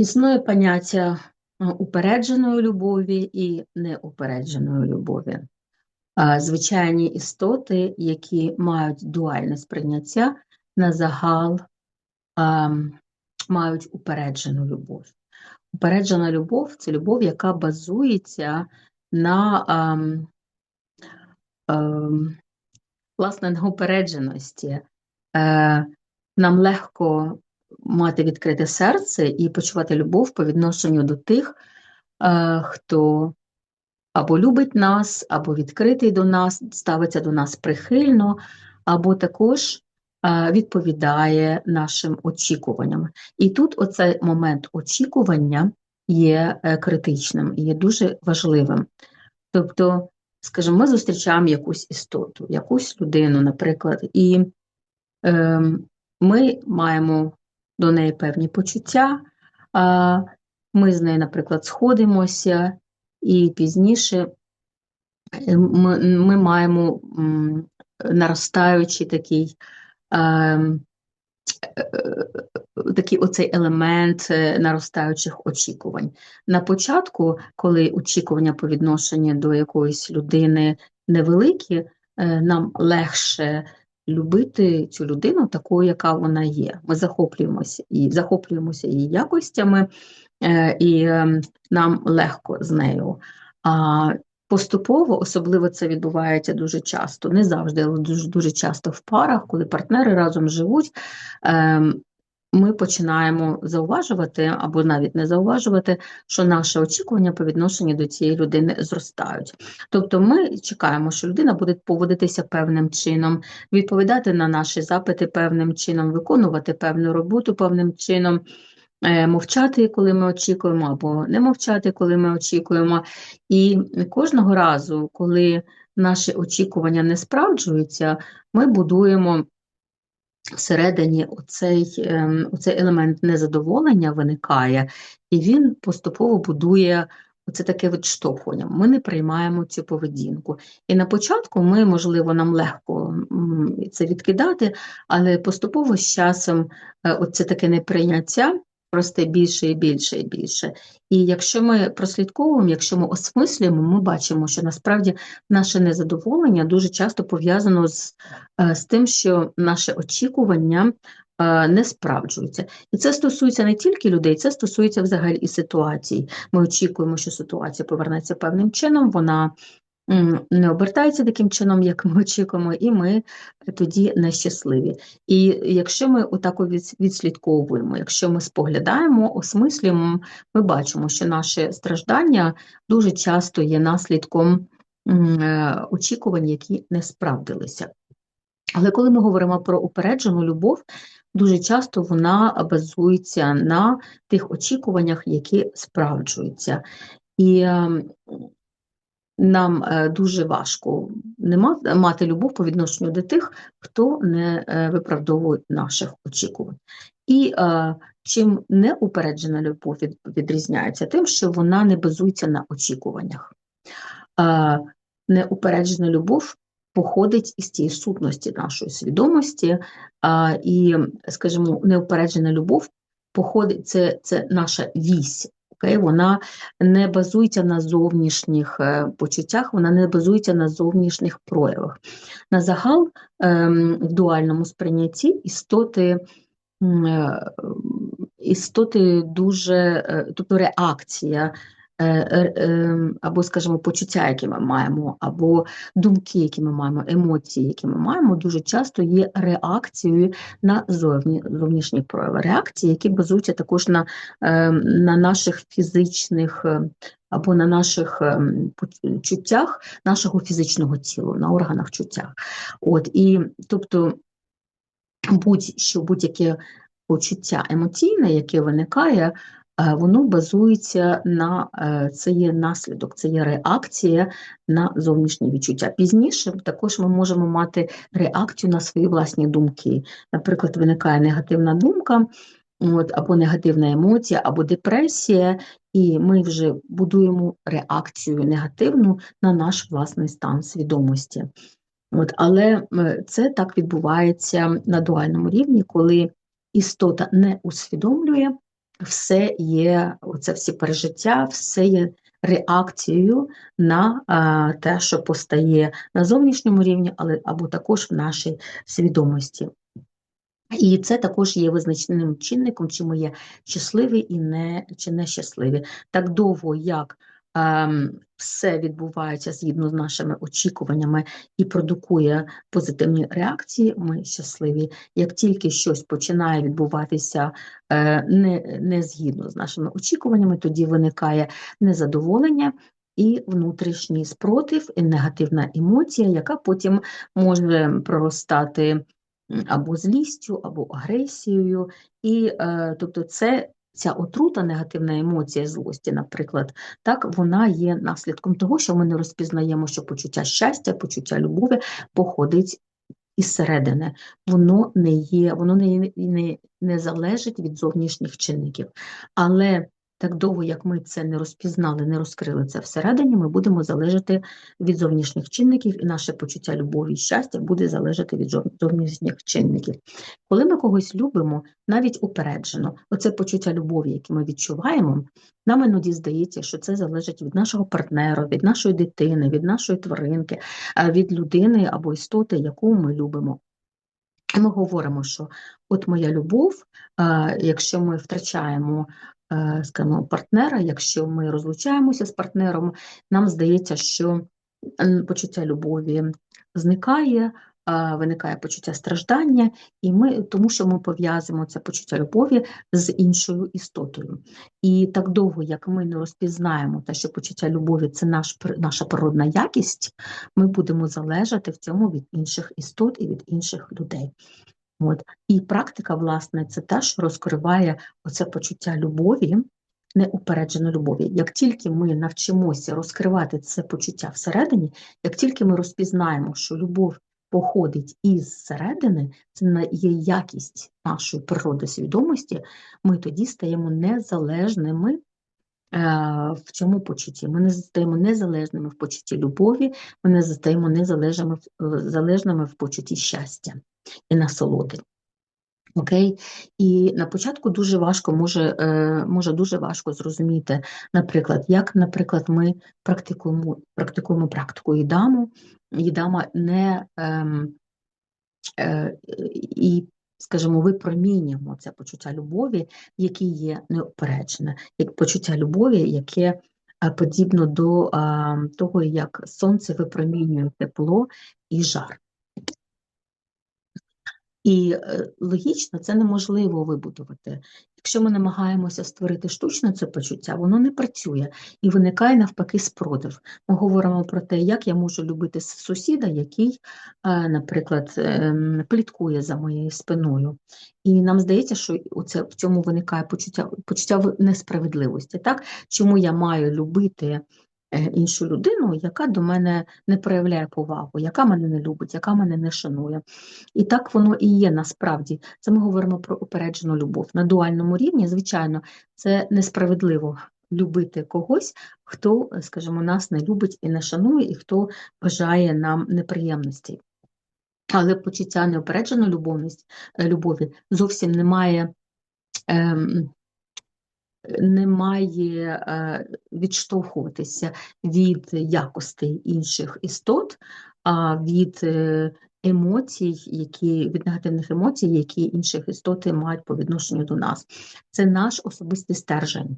Існує поняття е, упередженої любові і неупередженої любові. Звичайні істоти, які мають дуальне сприйняття, на загал мають упереджену любов. Упереджена любов це любов, яка базується на а, а, власне на упередженості. Е, Нам легко мати відкрите серце і почувати любов по відношенню до тих, е, хто або любить нас, або відкритий до нас, ставиться до нас прихильно, або також е, відповідає нашим очікуванням. І тут оцей момент очікування є е, критичним, є дуже важливим. Тобто, скажімо, ми зустрічаємо якусь істоту, якусь людину, наприклад, і е, ми маємо до неї певні почуття, ми з нею, наприклад, сходимося, і пізніше е, ми, ми маємо наростаючий такий. Ем, е, такий оцей елемент е, наростаючих очікувань. На початку, коли очікування по відношенню до якоїсь людини невеликі, нам легше любити цю людину такою, яка вона є. Ми захоплюємося і захоплюємося її якостями, е, і ем, нам легко з нею. А Поступово, особливо це відбувається дуже часто, не завжди, але дуже дуже часто в парах, коли партнери разом живуть, ем, ми починаємо зауважувати або навіть не зауважувати, що наші очікування по відношенню до цієї людини зростають. Тобто ми чекаємо, що людина буде поводитися певним чином, відповідати на наші запити певним чином, виконувати певну роботу певним чином. Е, мовчати, коли ми очікуємо, або не мовчати, коли ми очікуємо. І кожного разу, коли наші очікування не справджуються, ми будуємо всередині оцей, ем, оцей елемент незадоволення виникає, і він поступово будує Це таке відштовхування. Ми не приймаємо цю поведінку. І на початку ми, можливо, нам легко це відкидати, але поступово з часом е, оце таке неприйняття росте більше і більше і більше. І якщо ми прослідковуємо, якщо ми осмислюємо, ми бачимо, що насправді наше незадоволення дуже часто пов'язано з, е, з тим, що наше очікування. Е, не справджуються. І це стосується не тільки людей, це стосується взагалі і ситуацій. Ми очікуємо, що ситуація повернеться певним чином, вона не обертається таким чином, як ми очікуємо, і ми тоді нещасливі. І якщо ми отак відслідковуємо, якщо ми споглядаємо, осмислюємо, ми бачимо, що наше страждання дуже часто є наслідком е, очікувань, які не справдилися. Але коли ми говоримо про упереджену любов, дуже часто вона базується на тих очікуваннях, які справджуються. І ем, нам е, дуже важко не мати любов по відношенню до тих, хто не е, виправдовує наших очікувань. І е, чим неупереджена любов відрізняється, тим, що вона не базується на очікуваннях. Е, неупереджена любов походить із тієї сутності нашої свідомості, е, і, скажімо, неупереджена любов походить це, це наша вісь окей, вона не базується на зовнішніх е, почуттях, вона не базується на зовнішніх проявах. На загал ем, в дуальному сприйнятті істоти. Е, істоти дуже, е, тобто реакція або, скажімо, почуття, які ми маємо, або думки, які ми маємо, емоції, які ми маємо, дуже часто є реакцією на зовні, зовнішні прояви. Реакції, які базуються також на, ем, на наших фізичних. Е, або на наших ем, чуттях нашого фізичного тіла, на органах чуттях. От, І тобто будь-що будь-яке почуття емоційне, яке виникає, воно базується на е, це є наслідок, це є реакція на зовнішні відчуття. Пізніше також ми можемо мати реакцію на свої власні думки. Наприклад, виникає негативна думка. От, Або негативна емоція, або депресія, і ми вже будуємо реакцію негативну на наш власний стан свідомості. От, Але е, це так відбувається на дуальному рівні, коли істота не усвідомлює все є, оце всі пережиття, все є реакцією на те, що постає на зовнішньому рівні, але або також в нашій свідомості. І це також є визначним чинником, чи ми є щасливі і не чи нещасливі. Так довго, як все відбувається згідно з нашими очікуваннями і продукує позитивні реакції, ми щасливі. Як тільки щось починає відбуватися е, не, не згідно з нашими очікуваннями, тоді виникає незадоволення. І внутрішній спротив, і негативна емоція, яка потім може проростати або злістю, або агресією, і е, тобто, це ця отрута, негативна емоція злості, наприклад, так вона є наслідком того, що ми не розпізнаємо, що почуття щастя, почуття любові походить із середини. Воно не є, воно не, не, не залежить від зовнішніх чинників. Але так довго, як ми це не розпізнали, не розкрили це всередині, ми будемо залежати від зовнішніх чинників, і наше почуття любові і щастя буде залежати від зовнішніх чинників. Коли ми когось любимо, навіть упереджено, оце почуття любові, яке ми відчуваємо, нам іноді здається, що це залежить від нашого партнера, від нашої дитини, від нашої тваринки, від людини або істоти, яку ми любимо. Ми говоримо, що от моя любов, якщо ми втрачаємо Е, скажімо, партнера, якщо ми розлучаємося з партнером, нам здається, що почуття любові зникає, виникає почуття страждання, і ми, тому що ми пов'язуємо це почуття любові з іншою істотою. І так довго, як ми не розпізнаємо те, що почуття любові це наш, наша природна якість, ми будемо залежати в цьому від інших істот і від інших людей. От. І практика, власне, це те, що розкриває оце почуття любові, неупередженої любові. Як тільки ми навчимося розкривати це почуття всередині, як тільки ми розпізнаємо, що любов походить із середини, це є якість нашої природи свідомості, ми тоді стаємо незалежними. Е, в цьому почутті ми не стаємо незалежними в почутті любові, ми не стаємо незалежними залежними в почутті щастя і насолоди. Окей, і на початку дуже важко може е, може дуже важко зрозуміти, наприклад, як, наприклад, ми практикуємо практикуємо практику їдаму, їдама не ем, е, і, скажімо, випромінюємо це почуття любові, яке є неопереджене, як почуття любові, яке е, подібно до е, того, як сонце випромінює тепло і жар. І е, логічно це неможливо вибудувати. Якщо ми намагаємося створити штучне це почуття, воно не працює і виникає навпаки спротив. Ми говоримо про те, як я можу любити сусіда, який, е, наприклад, ем, пліткує за моєю спиною. І нам здається, що оце, в цьому виникає почуття почуття несправедливості. Так? Чому я маю любити іншу людину, яка до мене не проявляє повагу, яка мене не любить, яка мене не шанує. І так воно і є насправді. Це ми говоримо про упереджену любов. На дуальному рівні, звичайно, це несправедливо любити когось, хто, скажімо, нас не любить і не шанує, і хто бажає нам неприємностей. Але почуття неопередженої е, любові зовсім немає. Ем, немає е, відштовхуватися від якостей інших істот, а від е, емоцій, які від негативних емоцій, які інші істоти мають по відношенню до нас. Це наш особистий стержень.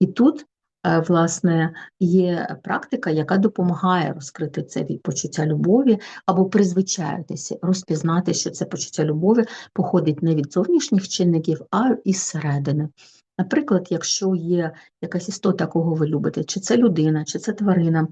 І тут, е, власне, є практика, яка допомагає розкрити це почуття любові або призвичаїтися, розпізнати, що це почуття любові походить не від зовнішніх чинників, а із середини. Наприклад, якщо є якась істота, кого ви любите, чи це людина, чи це тварина,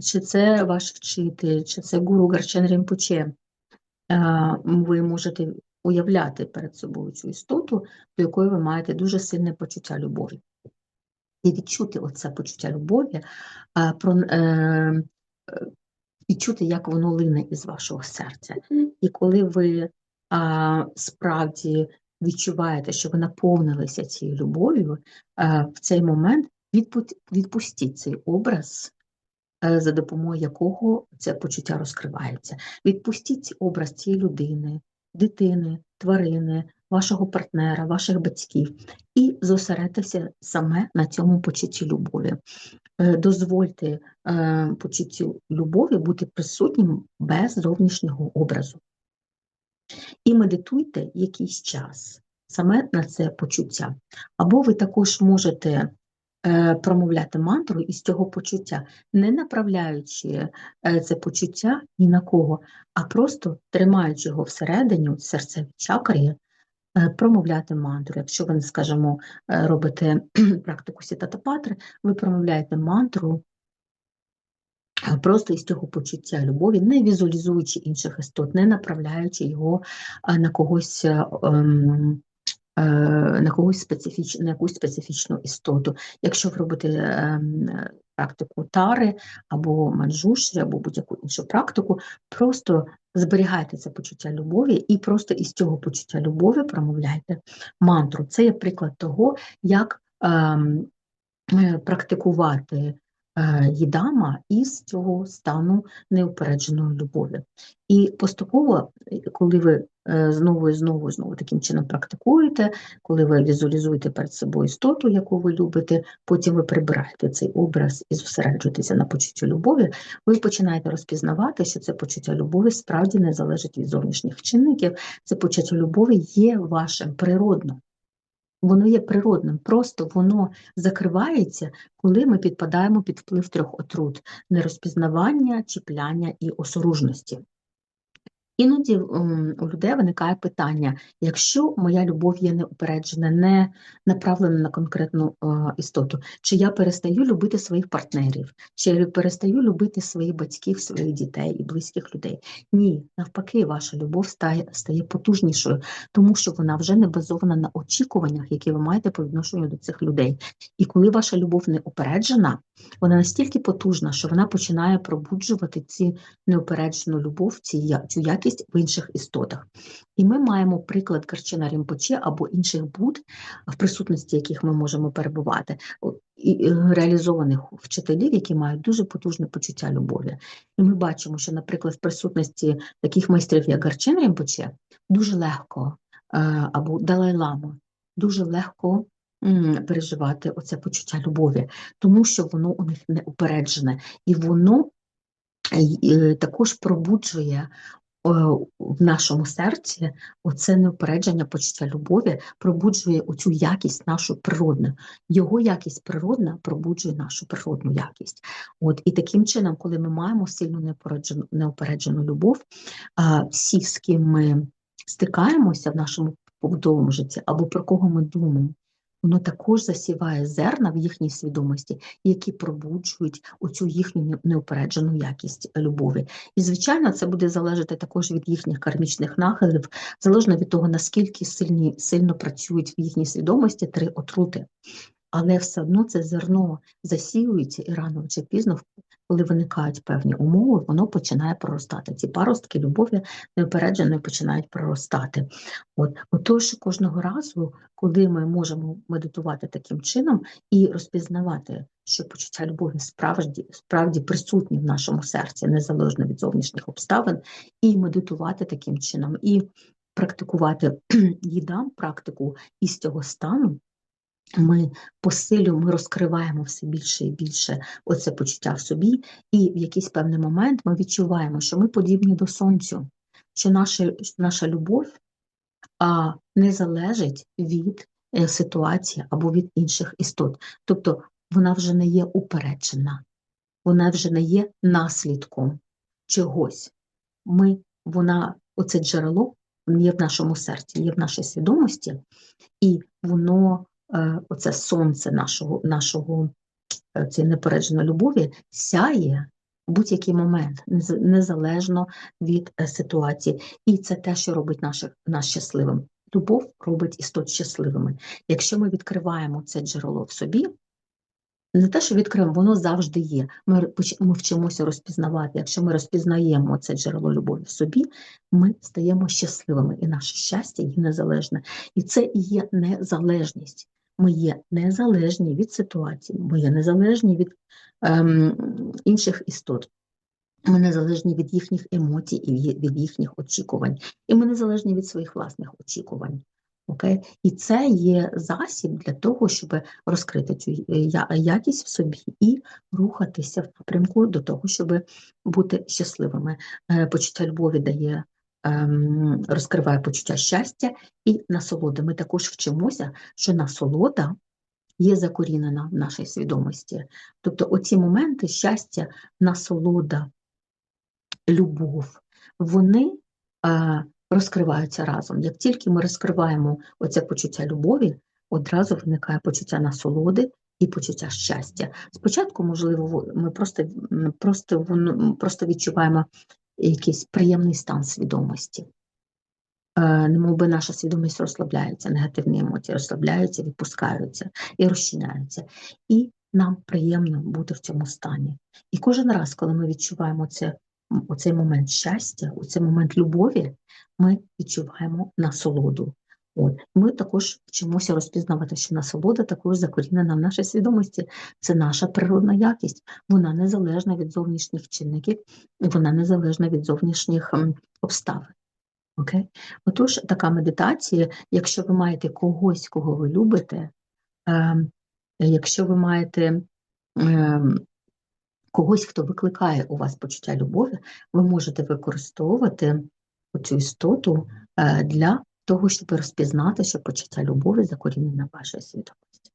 чи це ваш вчитель, чи це гуру Гарчен Рімпуче, ви можете уявляти перед собою цю істоту, до якої ви маєте дуже сильне почуття любові. І відчути оце почуття любові, е, відчути, як воно лине із вашого серця. І коли ви справді відчуваєте, що ви наповнилися цією любов'ю, е, в цей момент відпустіть цей образ, е, за допомогою якого це почуття розкривається. Відпустіть образ цієї людини, дитини, тварини, вашого партнера, ваших батьків, і зосередитися саме на цьому почутті любові. Е, дозвольте почуттю любові бути присутнім без зовнішнього образу. І медитуйте якийсь час саме на це почуття. Або ви також можете е, промовляти мантру із цього почуття, не направляючи це почуття ні на кого, а просто тримаючи його всередині, в серцевій чакрі, промовляти мантру. Якщо ви, скажімо, робите практику сітатапатри, ви промовляєте мантру Просто із цього почуття любові, не візуалізуючи інших істот, не направляючи його на когось ем, е, на когось специфіч, на якусь специфічну істоту. Якщо ви робите ем, практику тари або манджушрі, або будь-яку іншу практику, просто зберігайте це почуття любові і просто із цього почуття любові промовляйте мантру. Це є приклад того, як ем, е, практикувати їдама е, із цього стану неупередженої любові. І поступово, коли ви е, знову і знову і знову таким чином практикуєте, коли ви візуалізуєте перед собою істоту, яку ви любите, потім ви прибираєте цей образ і зосереджуєтеся на почутті любові, ви починаєте розпізнавати, що це почуття любові справді не залежить від зовнішніх чинників, це почуття любові є вашим природним. Воно є природним, просто воно закривається, коли ми підпадаємо під вплив трьох отрут нерозпізнавання, чіпляння і осоружності. Іноді у людей виникає питання: якщо моя любов є неупереджена, не направлена на конкретну істоту, чи я перестаю любити своїх партнерів, чи я перестаю любити своїх батьків, своїх дітей і близьких людей? Ні, навпаки, ваша любов стає стає потужнішою, тому що вона вже не базована на очікуваннях, які ви маєте по відношенню до цих людей. І коли ваша любов не упереджена, вона настільки потужна, що вона починає пробуджувати ці неупереджену любов, цю якість в інших істотах. І ми маємо приклад Карчина Рімпоче або інших буд, в присутності яких ми можемо перебувати, і реалізованих вчителів, які мають дуже потужне почуття любові. І ми бачимо, що, наприклад, в присутності таких майстрів, як Гарчин Рімпоче, дуже легко е, або Далай-Лама, дуже легко переживати оце почуття любові, тому що воно у них не упереджене, і воно е, також пробуджує. В нашому серці оце неупередження почуття любові пробуджує оцю якість нашу природну. Його якість природна пробуджує нашу природну якість. От І таким чином, коли ми маємо сильну неупереджену, любов, всі, з ким ми стикаємося в нашому побутовому житті, або про кого ми думаємо, воно також засіває зерна в їхній свідомості, які пробуджують оцю їхню неупереджену якість любові. І, звичайно, це буде залежати також від їхніх кармічних нахилів, залежно від того, наскільки сильні, сильно працюють в їхній свідомості три отрути. Але все одно це зерно засіюється і рано чи пізно коли виникають певні умови, воно починає проростати. Ці паростки любові неупереджено починають проростати. От Отож, кожного разу, коли ми можемо медитувати таким чином і розпізнавати, що почуття любові справді справді присутні в нашому серці, незалежно від зовнішніх обставин, і медитувати таким чином, і практикувати їдам практику із цього стану ми посилю, ми розкриваємо все більше і більше оце почуття в собі, і в якийсь певний момент ми відчуваємо, що ми подібні до сонцю, що наша наша любов а, не залежить від е, ситуації або від інших істот. Тобто вона вже не є упереджена, вона вже не є наслідком чогось. Ми, вона, Оце джерело є в нашому серці, є в нашій свідомості, і воно оце сонце нашого нашого е, цієї непередженої любові сяє в будь-який момент, незалежно від е, ситуації. І це те, що робить наших, нас щасливим. Любов робить істот щасливими. Якщо ми відкриваємо це джерело в собі, не те, що відкриємо, воно завжди є. Ми ми вчимося розпізнавати. Якщо ми розпізнаємо це джерело любові в собі, ми стаємо щасливими, і наше щастя є незалежне. І це і є незалежність. Ми є незалежні від ситуації, ми є незалежні від ем, інших істот. Ми незалежні від їхніх емоцій і від їхніх очікувань, і ми незалежні від своїх власних очікувань. Окей? І це є засіб для того, щоб розкрити цю е, якість в собі і рухатися в напрямку до того, щоб бути щасливими. Е, Почуття любові дає, розкриває почуття щастя і насолоди. Ми також вчимося, що насолода є закорінена в нашій свідомості. Тобто оці моменти щастя, насолода, любов, вони е, розкриваються разом. Як тільки ми розкриваємо оце почуття любові, одразу виникає почуття насолоди і почуття щастя. Спочатку, можливо, ми просто, просто, просто відчуваємо якийсь приємний стан свідомості. Немовби Немов би наша свідомість розслабляється, негативні емоції розслабляються, відпускаються і розчиняються. І нам приємно бути в цьому стані. І кожен раз, коли ми відчуваємо це, м, оцей момент щастя, у цей момент любові, ми відчуваємо насолоду. От. Ми також вчимося розпізнавати, що насолода також закорінена в нашій свідомості. Це наша природна якість. Вона незалежна від зовнішніх чинників, і вона незалежна від зовнішніх ем, обставин. Окей? Отож, така медитація, якщо ви маєте когось, кого ви любите, ем, якщо ви маєте ем, когось, хто викликає у вас почуття любові, ви можете використовувати цю істоту е, для того, щоб розпізнати, що почуття любові закорінене в вашій свідомості.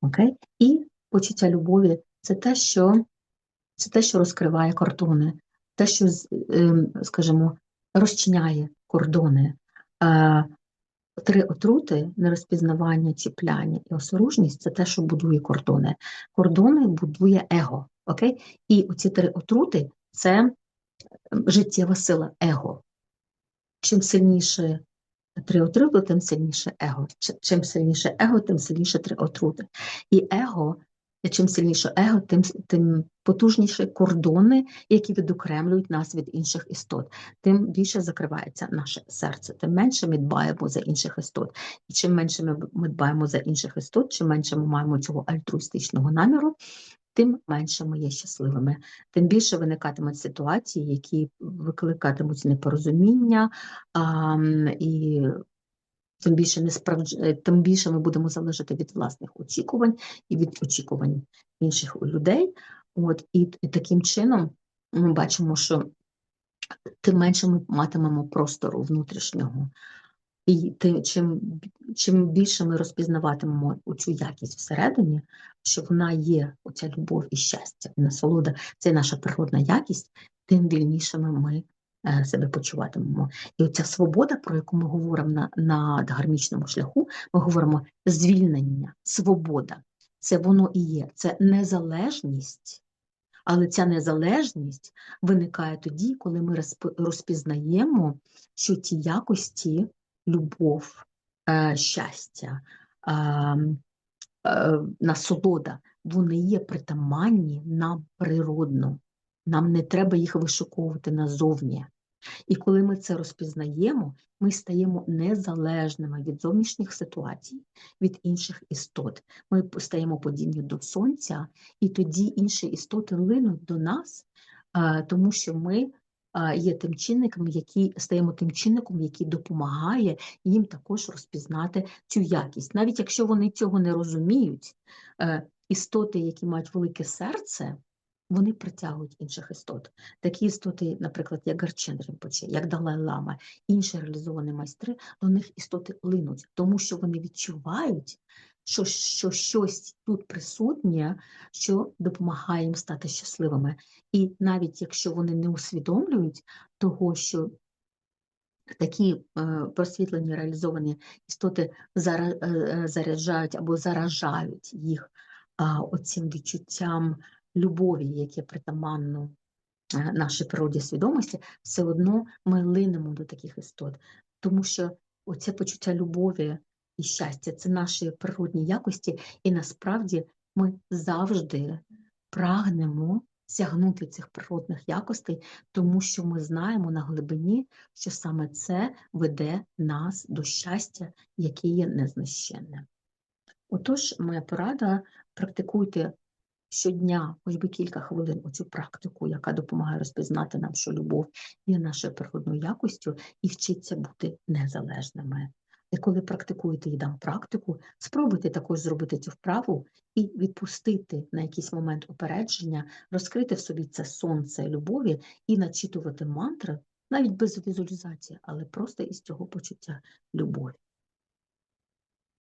Окей? І почуття любові це те, що, це те, що розкриває кордони, те, що, скажімо, розчиняє кордони. Три отрути нерозпізнавання, чіпляння і осоружність це те, що будує кордони. Кордони будує его. Окей? І оці три отрути це життєва сила его. Чим сильніше три отрути, тим сильніше его. Чим сильніше его, тим сильніше три отрути. І его, чим сильніше его, тим, тим потужніші кордони, які відокремлюють нас від інших істот, тим більше закривається наше серце, тим менше ми дбаємо за інших істот. І чим менше ми дбаємо за інших істот, чим менше ми маємо цього альтруїстичного наміру, тим менше ми є щасливими, тим більше виникатимуть ситуації, які викликатимуть непорозуміння, а, і тим більше не справдж... е, тим більше ми будемо залежати від власних очікувань і від очікувань інших людей. От і, і таким чином ми бачимо, що тим менше ми матимемо простору внутрішнього. І ти, чим, чим більше ми розпізнаватимемо цю якість всередині, що вона є, оця любов і щастя, і насолода, це наша природна якість, тим вільнішими ми е, себе почуватимемо. І оця свобода, про яку ми говоримо на, на гармічному шляху, ми говоримо звільнення, свобода. Це воно і є, це незалежність. Але ця незалежність виникає тоді, коли ми розп- розпізнаємо, що ті якості, любов, е, щастя, е, е, насолода, вони є притаманні нам природно. Нам не треба їх вишуковувати назовні. І коли ми це розпізнаємо, ми стаємо незалежними від зовнішніх ситуацій, від інших істот. Ми стаємо подібні до сонця, і тоді інші істоти линуть до нас, тому що ми є тим чинником, який стаємо тим чинником, який допомагає їм також розпізнати цю якість. Навіть якщо вони цього не розуміють, е, істоти, які мають велике серце, вони притягують інших істот. Такі істоти, наприклад, як Гарчен Рінпоче, як Далай-Лама, інші реалізовані майстри, до них істоти линуть, тому що вони відчувають, що, що щось тут присутнє, що допомагає їм стати щасливими. І навіть якщо вони не усвідомлюють того, що такі е, просвітлені реалізовані істоти е, е, заряджають або заражають їх оцим відчуттям любові, яке притаманно нашій природі свідомості, все одно ми линемо до таких істот, тому що оце почуття любові і щастя це наші природні якості, і насправді ми завжди прагнемо сягнути цих природних якостей, тому що ми знаємо на глибині, що саме це веде нас до щастя, яке є незнищенне. Отож, моя порада: практикуйте щодня, хоч би кілька хвилин, оцю практику, яка допомагає розпізнати нам, що любов є нашою природною якостю, і вчиться бути незалежними. І коли практикуєте і дам практику, спробуйте також зробити цю вправу і відпустити на якийсь момент упередження, розкрити в собі це сонце любові і начитувати мантри, навіть без візуалізації, але просто із цього почуття любові.